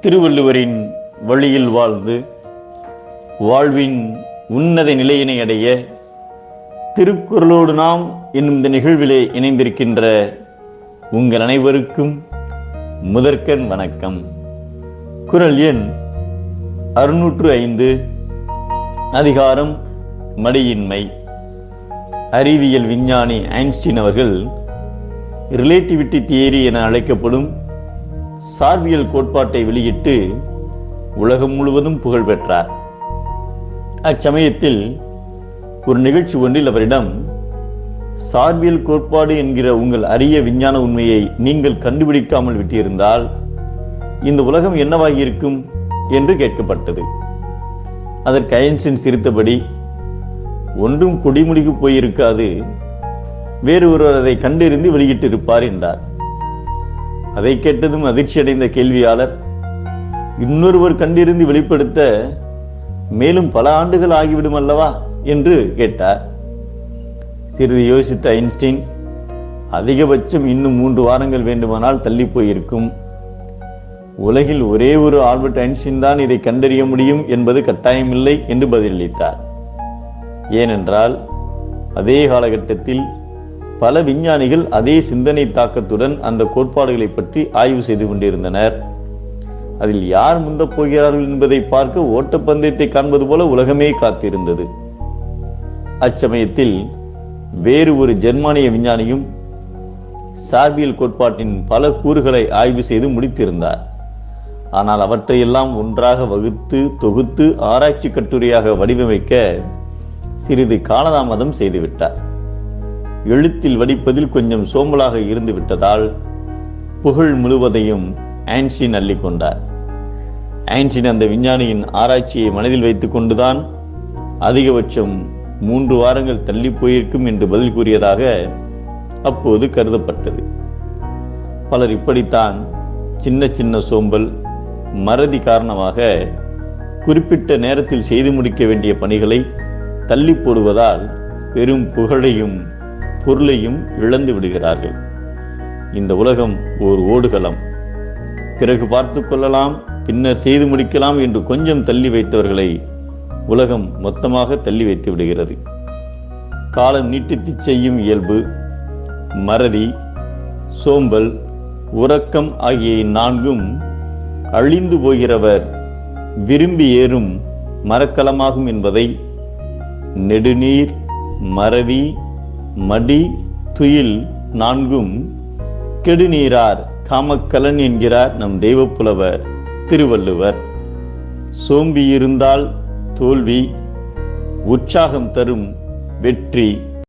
திருவள்ளுவரின் வழியில் வாழ்ந்து வாழ்வின் உன்னத நிலையினை அடைய திருக்குறளோடு நாம் என்னும் இந்த நிகழ்விலே இணைந்திருக்கின்ற உங்கள் அனைவருக்கும் முதற்கண் வணக்கம். குரல் எண் அறுநூற்று ஐந்து அதிகாரம் மடியின்மை. அறிவியல் விஞ்ஞானி ஐன்ஸ்டீன் அவர்கள் ரிலேட்டிவிட்டி தியரி என அழைக்கப்படும் சார்பியல் கோட்பாட்டை வெளியிட்டு உலகம் முழுவதும் புகழ் பெற்றார். அச்சமயத்தில் ஒரு நிகழ்ச்சி ஒன்றில் அவரிடம் சார்பியல் கோட்பாடு என்கிற உங்கள் அரிய விஞ்ஞான உண்மையை நீங்கள் கண்டுபிடிக்காமல் விட்டிருந்தால் இந்த உலகம் என்னவாகி இருக்கும் என்று கேட்கப்பட்டது. அதற்கு ஐன்ஸ்டீன் சிரித்தபடி ஒன்றும் கொடிமுடிக்கு போயிருக்காது. வேறு ஒருவர் அதை கண்டறிந்து வெளியிட்டிருப்பார் என்றார். அதை கேட்டதும் அதிர்ச்சியடைந்த கேள்வியாளர் இன்னொருவர் கண்டிருந்து வெளிப்படுத்த மேலும் பல ஆண்டுகள் ஆகிவிடும் அல்லவா என்று கேட்டார். சிறிது யோசித்த ஐன்ஸ்டீன் அதிகபட்சம் இன்னும் மூன்று வாரங்கள் வேண்டுமானால் தள்ளி போயிருக்கும். உலகில் ஒரே ஒரு ஆல்பர்ட் ஐன்ஸ்டீன் தான் இதை கண்டறிய முடியும் என்பது கட்டாயமில்லை என்று பதிலளித்தார். ஏனென்றால் அதே காலகட்டத்தில் பல விஞ்ஞானிகள் அதே சிந்தனை தாக்கத்துடன் அந்த கோட்பாடுகளை பற்றி ஆய்வு செய்து கொண்டிருந்தனர். அதில் யார் முந்தப் போகிறார்கள் என்பதை பார்க்க ஓட்டப்பந்தயத்தை காண்பது போல உலகமே காத்திருந்தது. அச்சமயத்தில் வேறு ஒரு ஜெர்மானிய விஞ்ஞானியும் சார்பியல் கோட்பாட்டின் பல கூறுகளை ஆய்வு செய்து முடித்திருந்தார். ஆனால் அவற்றையெல்லாம் ஒன்றாக வகுத்து தொகுத்து ஆராய்ச்சி கட்டுரையாக வடிவமைக்க சிறிது காலதாமதம் செய்துவிட்டார். எழுத்தில் வடிப்பதில் கொஞ்சம் சோம்பலாக இருந்து விட்டதால் புகழ் முழுவதையும் ஆன்ஸ்டீன் அள்ளி கொண்டார். ஆன்ஸ்டீன் அந்த விஞ்ஞானியின் ஆராய்ச்சியை மனதில் வைத்து கொண்டுதான் அதிகபட்சம் மூன்று வாரங்கள் தள்ளி போயிருக்கும் என்று பதில் கூறியதாக அப்போது கருதப்பட்டது. பலர் இப்படித்தான் சின்ன சின்ன சோம்பல் மறதி காரணமாக குறிப்பிட்ட நேரத்தில் செய்து முடிக்க வேண்டிய பணிகளை தள்ளி போடுவதால் பெரும் புகழையும் பொருளையும் இழந்து விடுகிறார்கள். இந்த உலகம் ஓர் ஓடுகளம். பிறகு பார்த்து கொள்ளலாம் பின்னர் செய்து முடிக்கலாம் என்று கொஞ்சம் தள்ளி வைத்தவர்களை உலகம் மொத்தமாக தள்ளி வைத்து விடுகிறது. காலம் நீட்டித்து செய்யும் இயல்பு மறதி சோம்பல் உறக்கம் ஆகிய நான்கும் அழிந்து போகிறவர் விரும்பி ஏறும் மரக்கலமாகும் என்பதை நெடுநீர் மறவி மடி துயில் நான்கும் கெடுநீரார் காமக்கலன் என்கிறார் நம் தெய்வப்புலவர் திருவள்ளுவர். சோம்பி இருந்தால் தோல்வி உற்சாகம் தரும் வெற்றி.